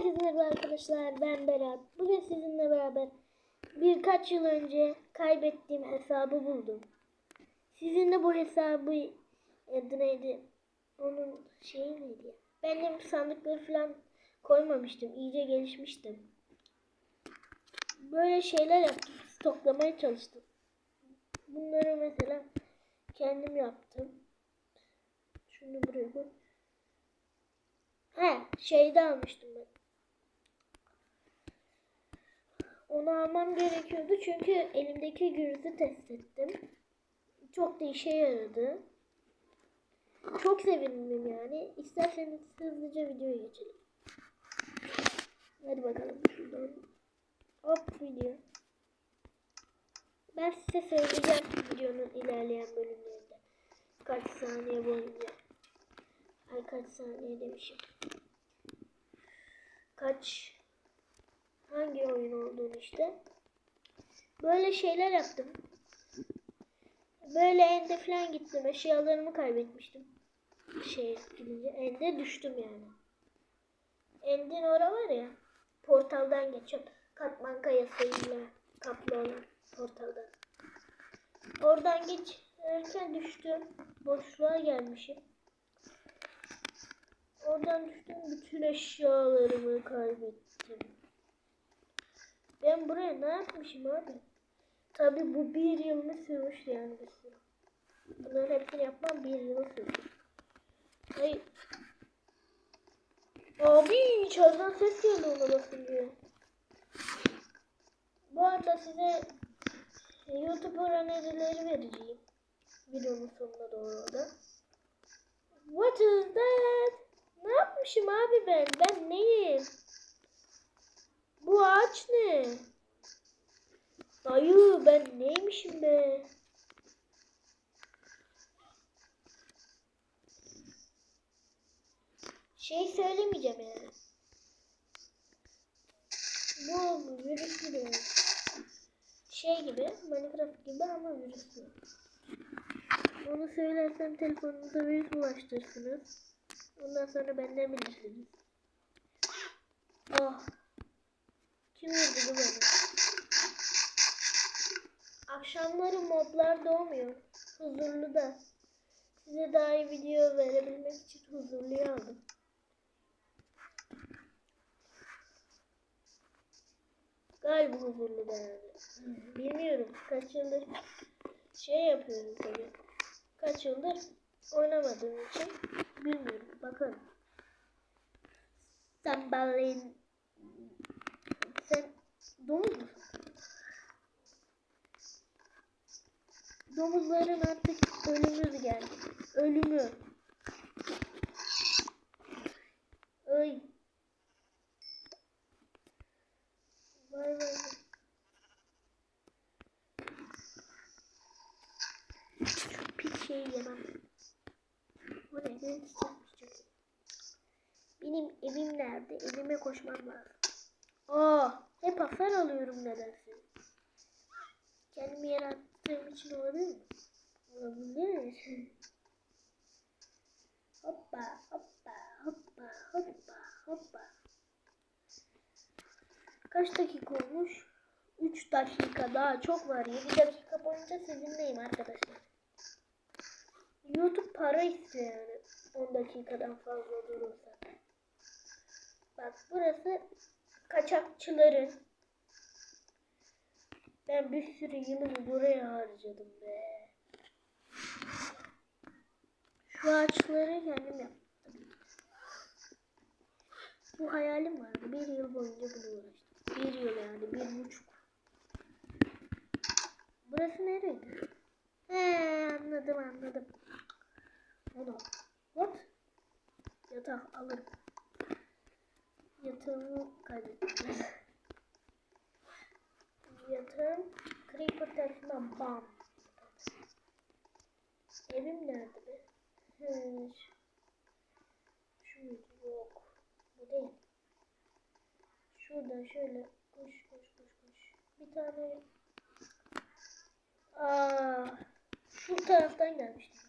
Herkese merhaba arkadaşlar ben Berat. Bugün sizinle beraber birkaç yıl önce kaybettiğim hesabı buldum. Sizinle bu hesabı adı neydi? Onun şeyi neydi ya? Benim sandıkları falan koymamıştım. İyice gelişmiştim. Böyle şeyler yaptım. Stoklamaya çalıştım. Bunları mesela kendim yaptım. Şunu buraya koy. He, şeyde almıştım ben. Onu almam gerekiyordu çünkü elimdeki gürüzü test ettim. Çok da işe yaradı. Çok sevindim yani. İsterseniz hızlıca videoya geçelim. Hadi bakalım şuradan. Hop video. Ben size söyleyeceğim videonun ilerleyen bölümlerinde. Kaç saniye boyunca. Ay kaç saniye demişim. Kaç hangi oyun olduğunu işte. Böyle şeyler yaptım. Böyle ende falan gittim. Eşyalarımı kaybetmiştim. Şey gidince ende düştüm yani. Endin ora var ya. Portaldan geçiyorum. Katman kayasıyla kaplı olan portaldan. Oradan geçerken düştüm. Boşluğa gelmişim. Oradan düştüm bütün eşyalarımı kaybettim. Ben buraya ne yapmışım abi? Tabi bu bir yılını sürmüş yani bir sürü. Hepsini yapmam bir yıl sürdü. Hayır. Abi içeriden ses geldi ona basınca. Bu arada size YouTube önerileri vereceğim. Videonun sonuna doğru da. What is that? Ne yapmışım abi ben? Ben neyim? Bu ağaç ne? Dayı ben neymişim be? Şey söylemeyeceğim yani. Bu virüs gibi. Şey gibi, Minecraft gibi ama virüslü. Onu söylersem telefonunuza virüs bulaştırırsınız. Ondan sonra benden bilirsiniz. Oh. Kim vurdu beni? Akşamları moblar doğmuyor. Huzurlu da. Size daha iyi video verebilmek için huzurluyu aldım. Galiba huzurlu da yani. Bilmiyorum. Kaç yıldır şey yapıyorum tabii. Kaç yıldır oynamadığım için bilmiyorum. Bakın. Sambalin. Sen domuz musun? Domuzların artık ölümü geldi. Ölümü. Ay. Vay vay. Şu pis şeyi yemem. Bu ne? Ne çiçekmiş Benim evim nerede? Evime koşmam lazım. Aa, hasar alıyorum nedense. Kendimi yarattığım için olabilir mi? Olabilir. hoppa, hoppa, hoppa, hoppa, hoppa. Kaç dakika olmuş? 3 dakika daha çok var. 7 dakika boyunca sizinleyim arkadaşlar. YouTube para istiyor yani 10 dakikadan fazla durursa. Bak burası kaçakçıların. Ben bir sürü yılımı buraya harcadım be. Şu ağaçları kendim yaptım. Bu hayalim vardı. Bir yıl boyunca bunu uğraştım. Bir yıl yani bir buçuk. Burası nereydi? He anladım anladım. Onu. What? Yatak alırım. Yatağımı kaybettim. Yatağım Creeper tarafından bam. Evim nerede be? Hı, şu yok. Bu değil. Şuradan şöyle koş koş koş koş. Bir tane Aa, şu taraftan gelmiştim.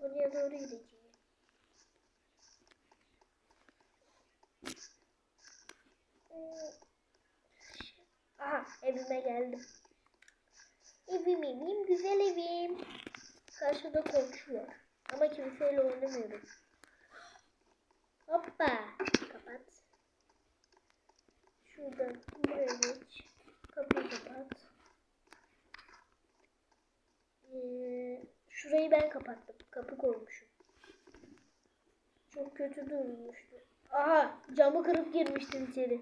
Oraya doğru gideceğim. Geldim. Evim evim güzel evim. Karşıda komşu var. Ama kimseyle oynamıyorum. Hoppa. Kapat. Şuradan buraya geç. Kapıyı kapat. Ee, şurayı ben kapattım. Kapı koymuşum. Çok kötü durmuştu. Aha camı kırıp girmiştim içeri.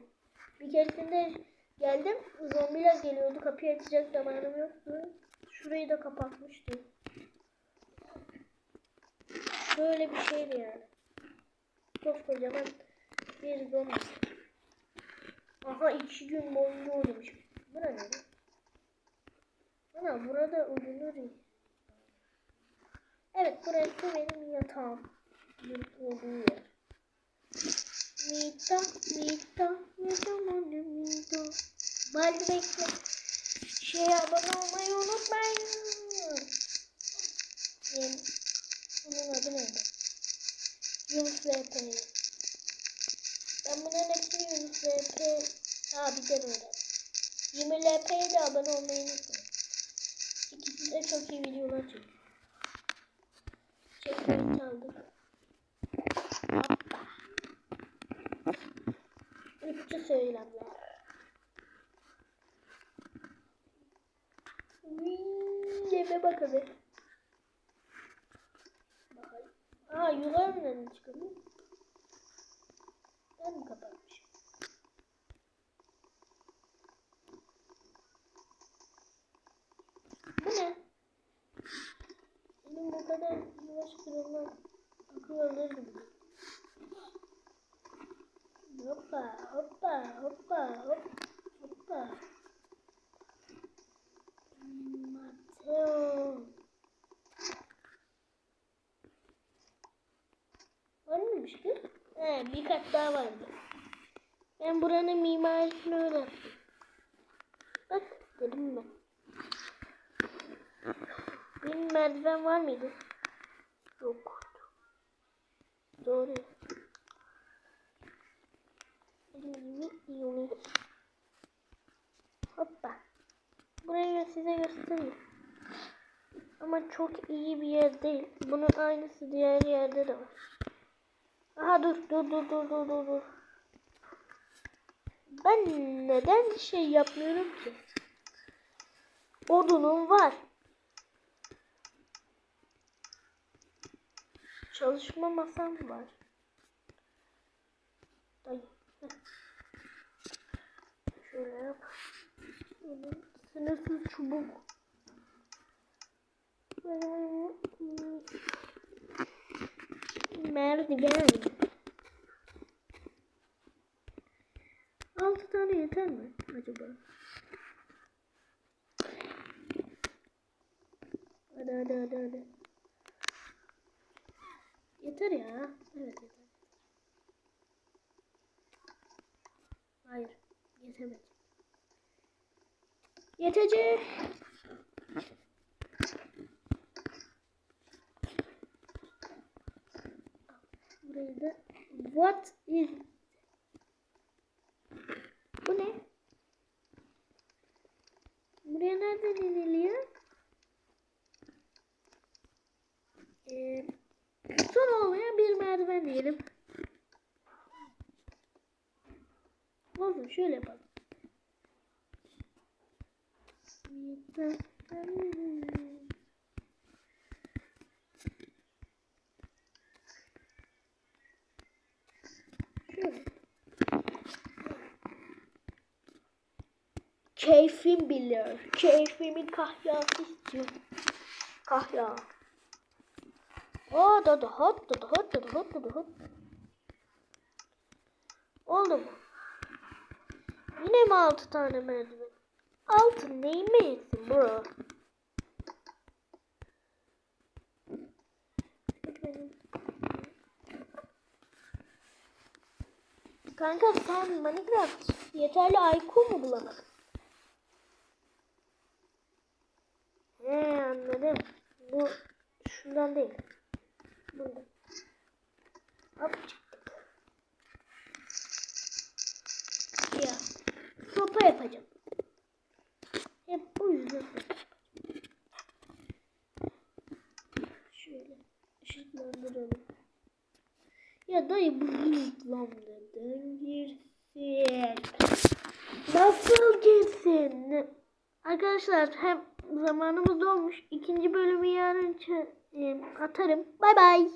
Bir keresinde geldim. Zombiler geliyordu. Kapıyı açacak zamanım yoktu. Şurayı da kapatmıştım. Böyle bir şeydi yani. Koskocaman bir zombi. Aha iki gün boyunca oynamışım. Bura ne? Ana burada ölünür. ya. Evet burası benim yatağım. Olduğu yer. Mita, ne zaman ne Mita. Bari bekle. Şey abone olmayı unutmayın. Benim, bunun adı neydi? Yunus VP. Ben bunların hepsini Yunus VP abiden öğrendim. 20 LP'ye de abone olmayı unutmayın. İkisi de çok iyi videolar çekiyor. Üçlü söylemler. Wii, Eve bakalım. Bakalım. Aa nereden çıkıyor? Ben mi kapatmışım? Bu ne? Benim bu kadar yavaş kırılmam akıl alırdı bile. Hoppa hoppa hoppa hop hoppa. Mateo. Var mıymış kız? He bir kat daha vardı. Ben buranın mimarisini öğrendim. Bak dedim mi? Benim merdiven var mıydı? Yok. Doğru. Hoppa. Burayı size göstereyim. Ama çok iyi bir yer değil. Bunun aynısı diğer yerde de var. Aha dur dur dur dur dur dur dur. Ben neden şey yapmıyorum ki? Odunum var. Çalışma masam var. Ay. Şöyle yap. Şöyle Sınırsız çubuk. Merdiven. Altı tane yeter mi acaba? Hadi hadi hadi hadi. Yeter ya. Evet yeter. Hayır. Yetemedi. Yetecek. Burayı da What is Bu ne? Buraya nereden iniliyor? Ee, son olmayan bir merdiven diyelim. Şöyle yapalım. Şöyle. Keyfim bilir. Keyfimin kahyası istiyor. Kahya. O da da hot da da hot da da hot da da hot. Oldu mu? Yine mi altı tane merdiven? Altı neyime yetsin bro? Kanka sen Minecraft yeterli IQ mu bulamadın? He anladım. Bu şundan değil. Bundan. Hop çıktık. Ya sopa yapacağım. Şöyle ışıklandıralım. Ya dayı bu neden girsin? Nasıl girsin? Arkadaşlar hem zamanımız dolmuş. İkinci bölümü yarın atarım. Bay bay.